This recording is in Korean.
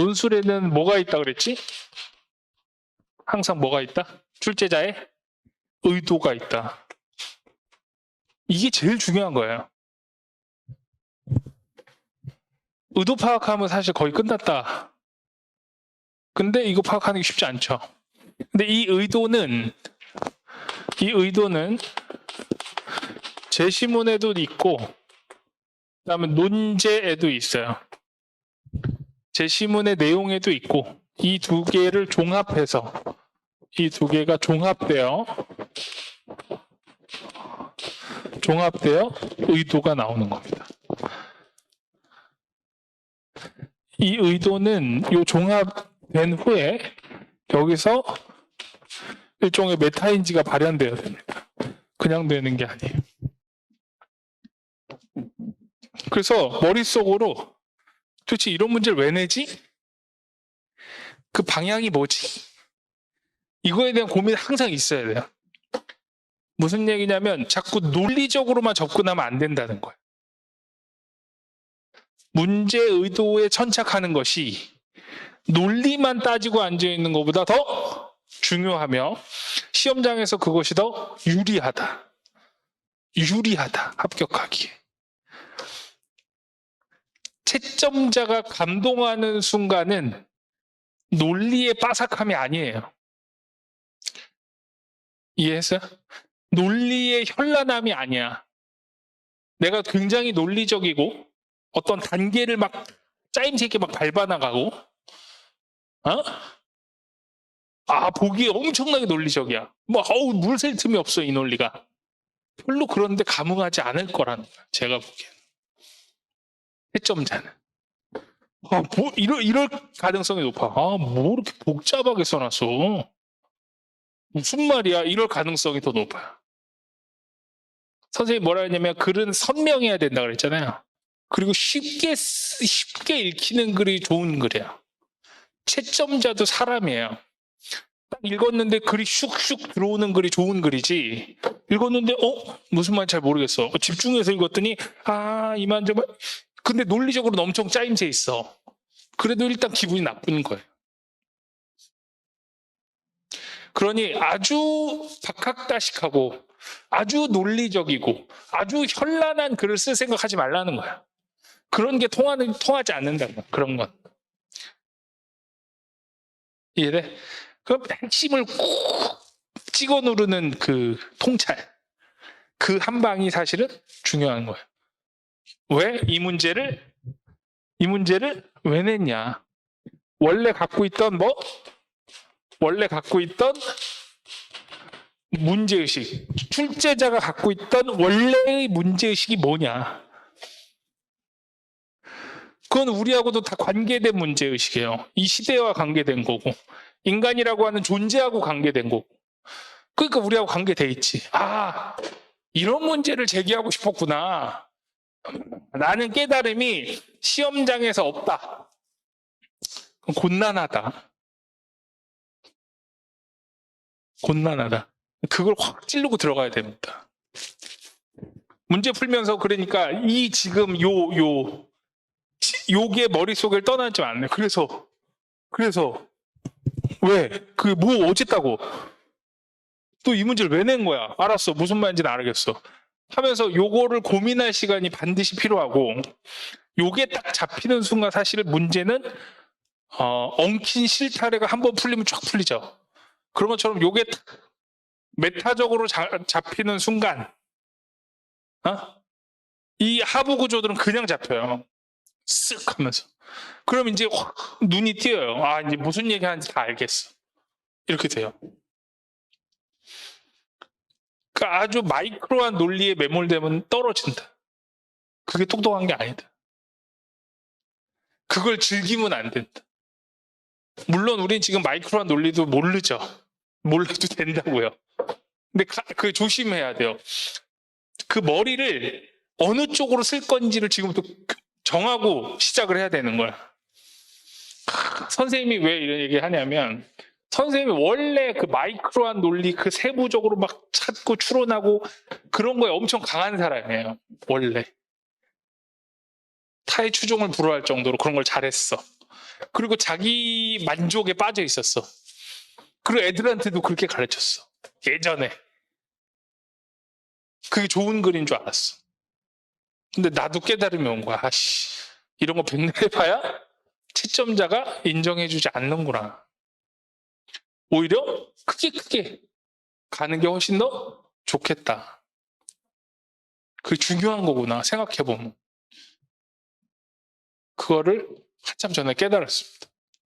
논술에는 뭐가 있다 그랬지? 항상 뭐가 있다? 출제자의 의도가 있다. 이게 제일 중요한 거예요. 의도 파악하면 사실 거의 끝났다. 근데 이거 파악하는 게 쉽지 않죠. 근데 이 의도는 이 의도는 제시문에도 있고 그다음에 논제에도 있어요. 제 시문의 내용에도 있고 이 두 개를 종합해서 이 두 개가 종합되어 종합되어 의도가 나오는 겁니다. 이 의도는 요 종합된 후에 여기서 일종의 메타인지가 발현되어야 됩니다. 그냥 되는 게 아니에요. 그래서 머릿속으로 도대체 이런 문제를 왜 내지? 그 방향이 뭐지? 이거에 대한 고민이 항상 있어야 돼요. 무슨 얘기냐면 자꾸 논리적으로만 접근하면 안 된다는 거예요. 문제 의도에 천착하는 것이 논리만 따지고 앉아 있는 것보다 더 중요하며 시험장에서 그것이 더 유리하다. 유리하다. 합격하기에. 채점자가 감동하는 순간은 논리의 빠삭함이 아니에요. 이해했어요? 논리의 현란함이 아니야. 내가 굉장히 논리적이고 어떤 단계를 막 짜임새 있게 막 밟아나가고 어? 아 보기에 엄청나게 논리적이야. 뭐 어우 물샐 틈이 없어 이 논리가. 별로 그런데 감흥하지 않을 거야. 제가 보기엔. 채점자는. 아, 뭐, 이럴, 이럴 가능성이 높아. 아, 뭐 이렇게 복잡하게 써놨어. 무슨 말이야? 이럴 가능성이 더 높아요. 선생님이 뭐라 했냐면 글은 선명해야 된다 그랬잖아요. 그리고 쉽게, 쓰- 쉽게 읽히는 글이 좋은 글이야. 채점자도 사람이에요. 딱 읽었는데 글이 슉슉 들어오는 글이 좋은 글이지. 읽었는데, 어? 무슨 말인지 잘 모르겠어. 어, 집중해서 읽었더니, 아, 이만 저만. 근데 논리적으로는 엄청 짜임새 있어. 그래도 일단 기분이 나쁜 거예요. 그러니 아주 박학다식하고 아주 논리적이고 아주 현란한 글을 쓸 생각하지 말라는 거야. 그런 게 통하는, 통하지 않는다는 거야. 그런 건. 이해돼? 그럼 핵심을 꾹 찍어 누르는 그 통찰. 그 한 방이 사실은 중요한 거예요. 왜 이 문제를 이 문제를 왜 냈냐? 원래 갖고 있던 뭐 원래 갖고 있던 문제의식 출제자가 갖고 있던 원래의 문제의식이 뭐냐? 그건 우리하고도 다 관계된 문제의식이에요. 이 시대와 관계된 거고 인간이라고 하는 존재하고 관계된 거고 그러니까 우리하고 관계돼 있지. 아 이런 문제를 제기하고 싶었구나. 나는 깨달음이 시험장에서 없다. 곤란하다. 곤란하다. 그걸 확 찌르고 들어가야 됩니다. 문제 풀면서 그러니까 이 지금 요, 요, 지- 요게 머릿속을 떠나지 않네. 그래서, 그래서, 왜? 그 뭐 어쨌다고? 또 이 문제를 왜 낸 거야? 알았어. 무슨 말인지는 알겠어. 하면서 요거를 고민할 시간이 반드시 필요하고 요게 딱 잡히는 순간 사실 문제는 어, 엉킨 실타래가 한 번 풀리면 쫙 풀리죠. 그런 것처럼 요게 딱 메타적으로 자- 잡히는 순간 어? 이 하부 구조들은 그냥 잡혀요. 쓱 하면서. 그럼 이제 확 눈이 띄어요. 아, 이제 무슨 얘기 하는지 다 알겠어. 이렇게 돼요. 그 아주 마이크로한 논리에 매몰되면 떨어진다. 그게 똑똑한 게 아니다. 그걸 즐기면 안 된다. 물론 우린 지금 마이크로한 논리도 모르죠. 몰라도 된다고요. 근데 가- 그 조심해야 돼요. 그 머리를 어느 쪽으로 쓸 건지를 지금부터 정하고 시작을 해야 되는 거야. 선생님이 왜 이런 얘기 하냐면 선생님이 원래 그 마이크로한 논리 그 세부적으로 막 찾고 추론하고 그런 거에 엄청 강한 사람이에요. 원래. 타의 추종을 불허할 정도로 그런 걸 잘했어. 그리고 자기 만족에 빠져 있었어. 그리고 애들한테도 그렇게 가르쳤어. 예전에. 그게 좋은 글인 줄 알았어. 근데 나도 깨달음이 온 거야. 아씨, 이런 거 백날 해봐야 채점자가 인정해주지 않는구나. 오히려 크게 크게 가는 게 훨씬 더 좋겠다. 그게 중요한 거구나 생각해 보면. 그거를 한참 전에 깨달았습니다.